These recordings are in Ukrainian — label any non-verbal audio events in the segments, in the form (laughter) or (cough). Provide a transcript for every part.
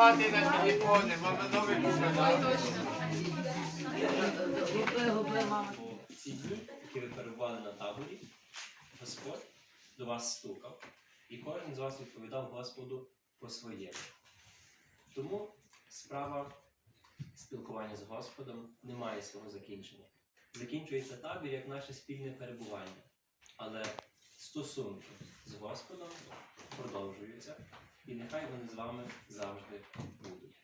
багатий на телефони, мама новий показав. ці дні, які ви перебували на таборі, Господь до вас стукав, і кожен з вас відповідав Господу по своєму. Тому справа спілкування з Господом не має свого закінчення. Закінчується табір як наше спільне перебування. Але стосунки з Господом продовжуються, і нехай вони з вами завжди будуть.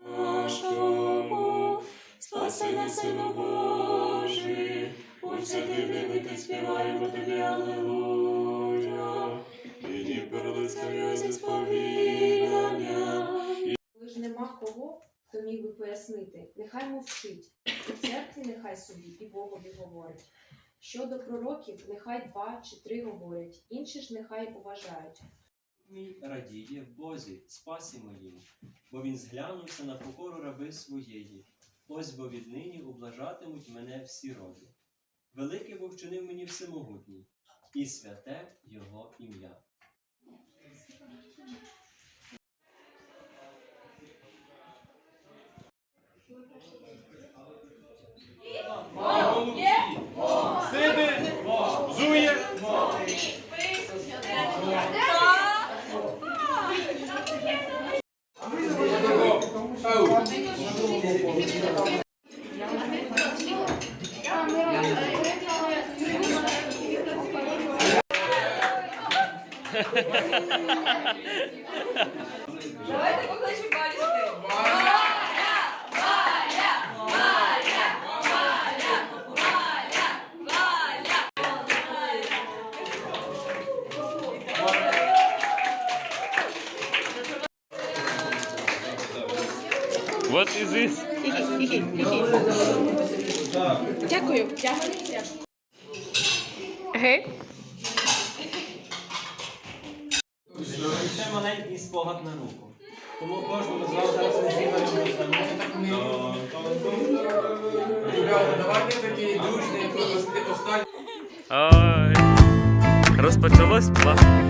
нашому, спаси нас, Сину Божий, у день ти співаємо тобі, Аллилуйя, і ні перелиця зі сповідання. Коли ж нема кого, хто міг би пояснити, нехай мовчить, в церкві нехай собі і Богові говорить. Щодо пророків, нехай два чи три говорять, інші ж нехай уважають. Мій радіє Бозі, спасі моїм, бо він зглянувся на покору раби своєї. Ось бо віднині облажатимуть мене всі роди. Велике Бог вчинив мені всемогутній, і святе його ім'я. Давайте покличемо балісти. What is this? Дякую. Гей. Ще маленький спогад на руку. Тому кожному з вас зараз Ребята, давайте такий дружний, останній. Ой. Розпочалось плавно.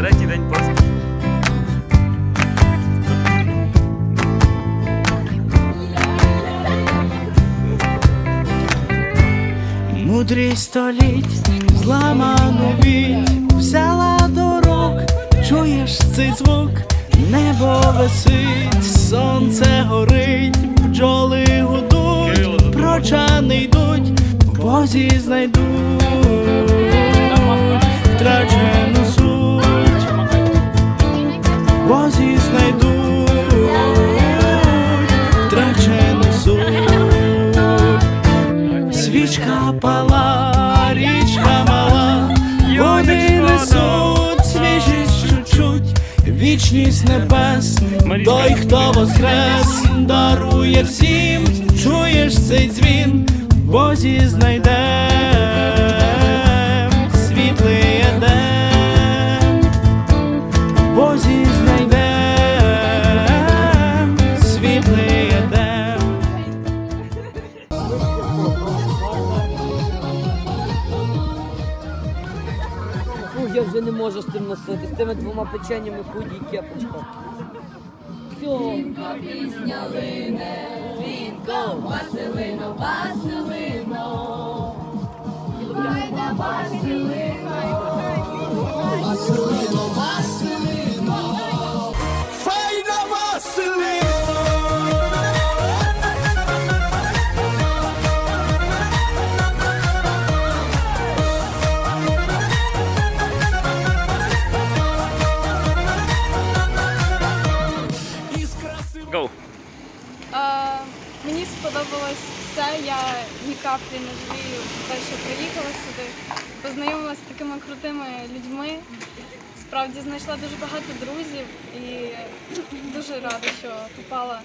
Третій день поспіль. Мудрість століть, зламану віть, взяла до чуєш цей звук, небо висить, сонце горить, бджоли гудуть, прочани йдуть, в Бозі знайдуть втрачену суть, в Бозі знайдуть втрачену суть. Свічка пала, річка мала, води несуть, свіжість чуть-чуть, вічність небес, той, хто воскрес, дарує всім, чуєш цей дзвін, Бозі знайдем можу з тим носити, з тими двома печенями худі і кепочка. Все. Пісня лине, дзвінко, Василино, Василино. Гайда, Василино, Василино, Василино. Файна Василино! Знайшла дуже багато друзів і дуже рада, що попала.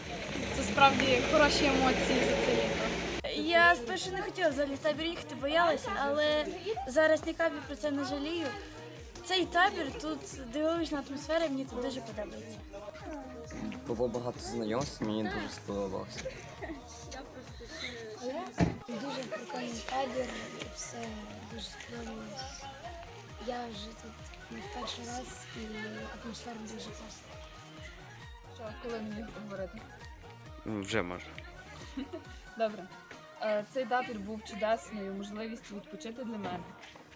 Це справді хороші емоції за це літо. Я спершу не хотіла взагалі в табір їхати, боялася, але зараз ні капі про це не жалію. Цей табір тут дивовижна атмосфера, мені тут дуже подобається. Було багато знайомств, мені дуже сподобалося. Дуже прикольний табір, все дуже сподобалось. Я вже тут не в перший раз і атмосфера дуже класна. Що, коли мені говорити? Вже може. (laughs) Добре. Е, Цей табір був чудесною можливістю відпочити для мене.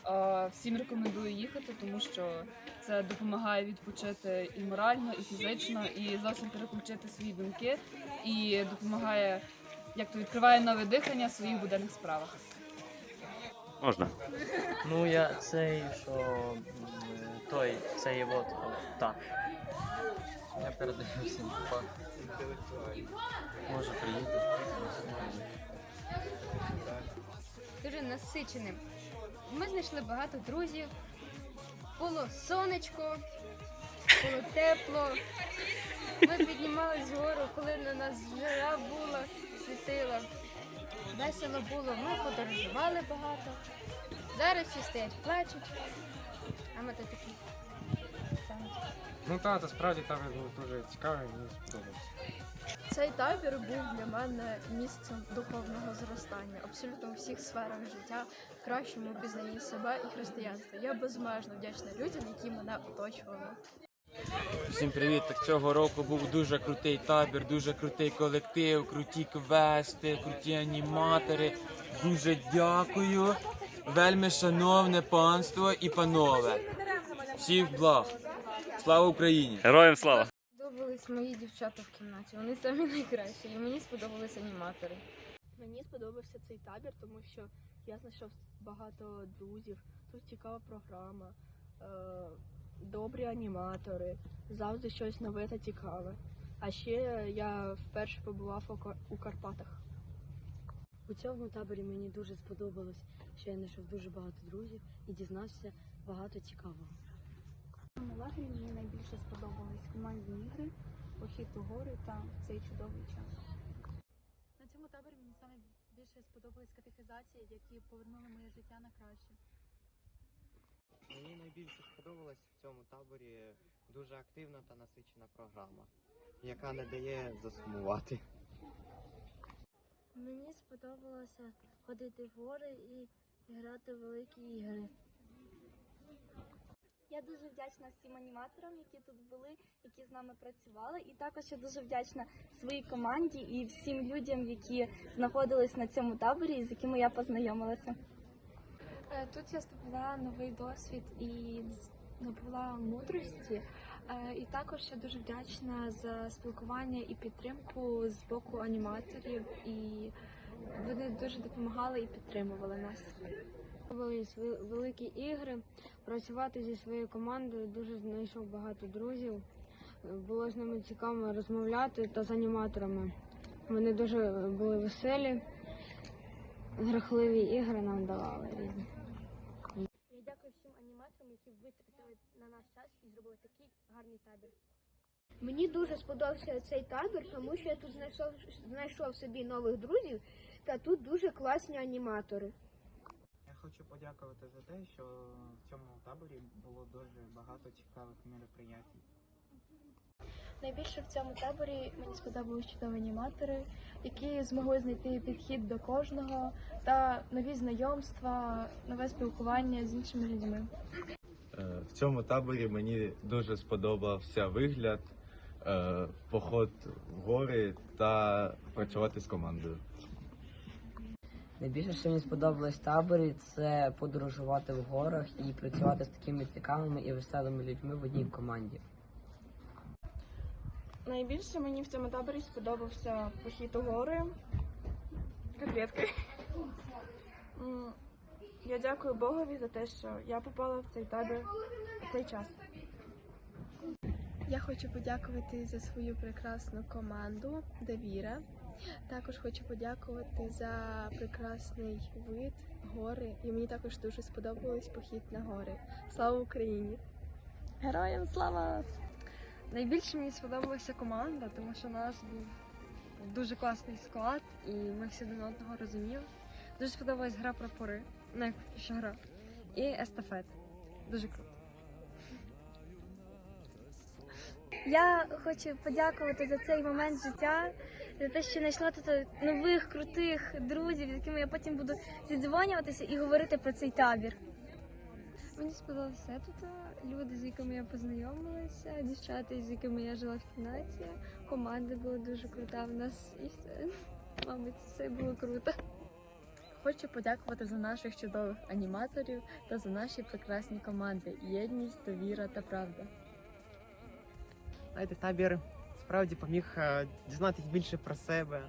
Е, Всім рекомендую їхати, тому що це допомагає відпочити і морально, і фізично, і зовсім переключити свої думки, і допомагає, як то відкриває нове дихання в своїх буденних справах. Можна. Ну, я цей, що той, цей от, так. Я передаю всім факт. Може приїду. Дуже насиченим. Ми знайшли багато друзів. Було сонечко, було тепло. Ми піднімались вгору, коли на нас жара була, світила. Весело було, ми подорожували багато. Зараз всі стоять, плачуть. Ми тут такі. Ну так, то справді там був дуже цікавий, мені сподобався. Цей табір був для мене місцем духовного зростання, абсолютно у всіх сферах життя, кращому пізнанні себе і християнства. Я безмежно вдячна людям, які мене оточували. Всім привіт! Так цього року був дуже крутий табір, дуже крутий колектив, круті квести, круті аніматори. Дуже дякую. Вельми шановне панство і панове. Всіх благ. Слава Україні! Героям слава! Сподобались мої дівчата в кімнаті. Вони самі найкращі. І мені сподобались аніматори. Мені сподобався цей табір, тому що я знайшов багато друзів. Тут цікава програма, е, добрі аніматори, завжди щось нове та цікаве. А ще я вперше побував у Карпатах. У цьому таборі мені дуже сподобалось, що я знайшов дуже багато друзів і дізнався багато цікавого. На лагері мені найбільше сподобались командні ігри, похід у гори та цей чудовий час. На цьому таборі мені саме більше сподобались катехізації, які повернули моє життя на краще. Мені найбільше сподобалось в цьому таборі дуже активна та насичена програма, яка не дає засумувати. Мені сподобалося ходити в гори і грати в великі ігри. Я дуже вдячна всім аніматорам, які тут були, які з нами працювали, і також я дуже вдячна своїй команді і всім людям, які знаходились на цьому таборі, з якими я познайомилася. Е, Тут я здобула новий досвід і набула мудрості. Е, І також я дуже вдячна за спілкування і підтримку з боку аніматорів, і вони дуже допомагали і підтримували нас. Були великі ігри, працювати зі своєю командою, дуже знайшов багато друзів. Було з ними цікаво розмовляти та з аніматорами. Вони дуже були веселі, грахливі ігри нам давали різні. Я дякую всім аніматорам, які витратили на наш час і зробили такий гарний табір. Мені дуже сподобався цей табір, тому що я тут знайшов, знайшов собі нових друзів, та тут дуже класні аніматори. Я хочу подякувати за те, що в цьому таборі було дуже багато цікавих мероприятій. Найбільше в цьому таборі мені сподобались чудові аніматори, які змогли знайти підхід до кожного та нові знайомства, нове спілкування з іншими людьми. Е, В цьому таборі мені дуже сподобався вигляд, е, поход в гори та працювати з командою. Найбільше, що мені сподобалось в таборі, це подорожувати в горах і працювати з такими цікавими і веселими людьми в одній команді. Найбільше мені в цьому таборі сподобався похід у гори. Котлетки. Я дякую Богові за те, що я попала в цей табір у цей час. Я хочу подякувати за свою прекрасну команду Довіра, Також хочу подякувати за прекрасний вид, гори. І мені також дуже сподобалось похід на гори. Слава Україні! Героям слава! Найбільше мені сподобалася команда, тому що у нас був дуже класний склад, і ми всі один одного розуміли. Дуже сподобалась гра прапори, ну що гра, і естафет. Дуже круто. Я хочу подякувати за цей момент життя, за те, що знайшла тут нових крутих друзів, з якими я потім буду зідзвонюватися і говорити про цей табір. Мені сподобалося тут. Люди, з якими я познайомилася, дівчата, з якими я жила в кімнаті. Команда була дуже крута. В нас і все. (laughs) Мабуть, все було круто. Хочу подякувати за наших чудових аніматорів та за наші прекрасні команди єдність, довіра та правда. Знаєте, табір справді поміг е, дізнатись більше про себе,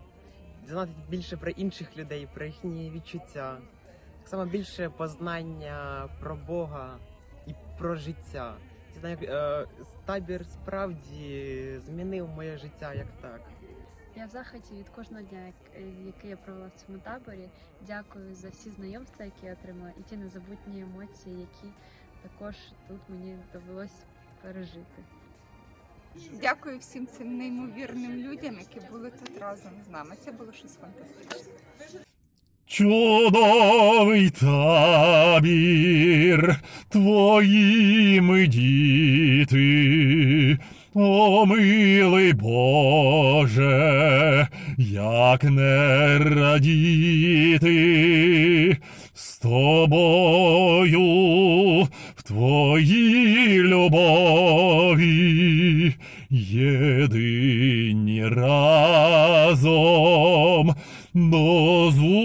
дізнатись більше про інших людей, про їхні відчуття. Так само більше познання про Бога і про життя. Е, табір справді змінив моє життя як так. Я в захваті від кожного дня, який я провела в цьому таборі. Дякую за всі знайомства, які я отримала, і ті незабутні емоції, які також тут мені довелось пережити. Дякую всім цим неймовірним людям, які були тут разом з нами. Це було щось фантастичне. Чудовий табір, твої ми діти, о милий Боже, як не радіти з тобою в твоїй любові, єдині разом до зустрічі.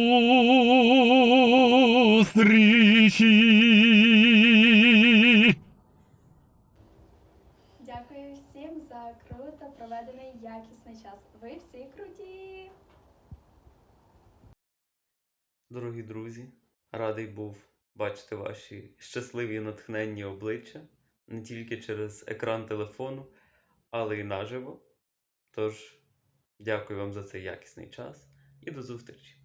Дякую всім за круто проведений якісний час. Ви всі круті! Дорогі друзі, радий був бачити ваші щасливі натхненні обличчя не тільки через екран телефону, але й наживо. Тож, дякую вам за цей якісний час і до зустрічі!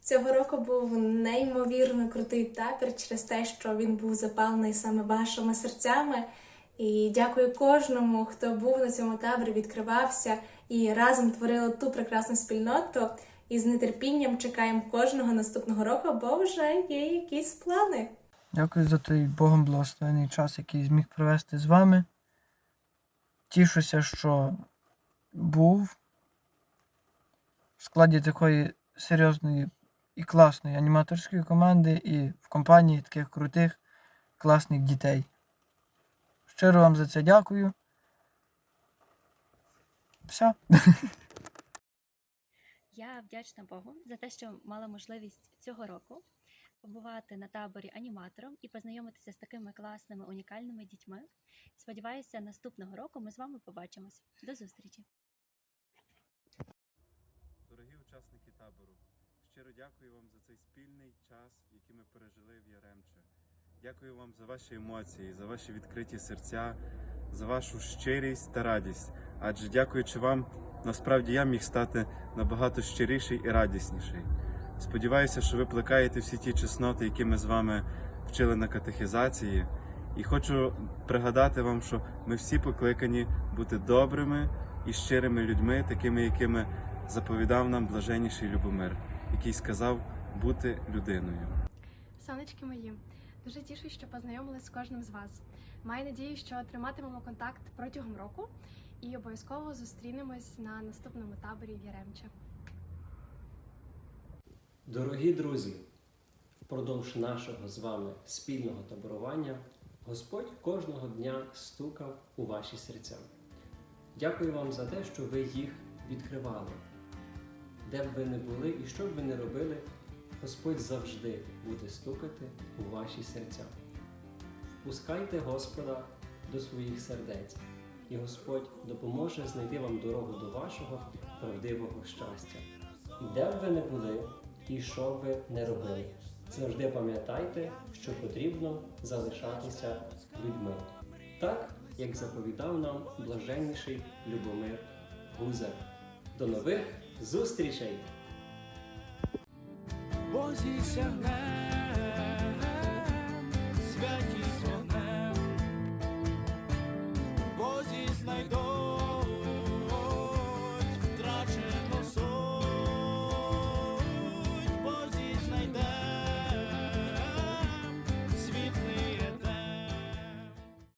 Цього року був неймовірно крутий табір через те, що він був запалений саме вашими серцями. І дякую кожному, хто був на цьому таборі, відкривався і разом творили ту прекрасну спільноту. І з нетерпінням чекаємо кожного наступного року, бо вже є якісь плани. Дякую за той Богом благословений час, який зміг провести з вами. Тішуся, що був в складі такої серйозної і класної аніматорської команди і в компанії таких крутих, класних дітей. Щиро вам за це дякую. Все. (laughs) Я вдячна Богу за те, що мала можливість цього року побувати на таборі аніматором і познайомитися з такими класними унікальними дітьми. Сподіваюся, наступного року ми з вами побачимось. До зустрічі! Дорогі учасники табору, щиро дякую вам за цей спільний час, який ми пережили в Яремче. Дякую вам за ваші емоції, за ваші відкриті серця, за вашу щирість та радість. Адже дякуючи вам, насправді я міг стати набагато щиріший і радісніший. Сподіваюся, що ви плекаєте всі ті чесноти, які ми з вами вчили на катехізації. І хочу пригадати вам, що ми всі покликані бути добрими і щирими людьми, такими, якими заповідав нам блаженніший Любомир, який сказав бути людиною. Сонечки мої, дуже тішусь, що познайомилась з кожним з вас. Маю надію, що триматимемо контакт протягом року і обов'язково зустрінемось на наступному таборі в Яремче. Дорогі друзі, впродовж нашого з вами спільного таборування Господь кожного дня стукав у ваші серця. Дякую вам за те, що ви їх відкривали. Де б ви не були і що б ви не робили, Господь завжди буде стукати у ваші серця. Впускайте Господа до своїх сердець, і Господь допоможе знайти вам дорогу до вашого правдивого щастя. Де б ви не були, і що б ви не робили. Завжди пам'ятайте, що потрібно залишатися людьми, так як заповідав нам блаженніший Любомир Гузар. До нових зустрічей! Бо зісягне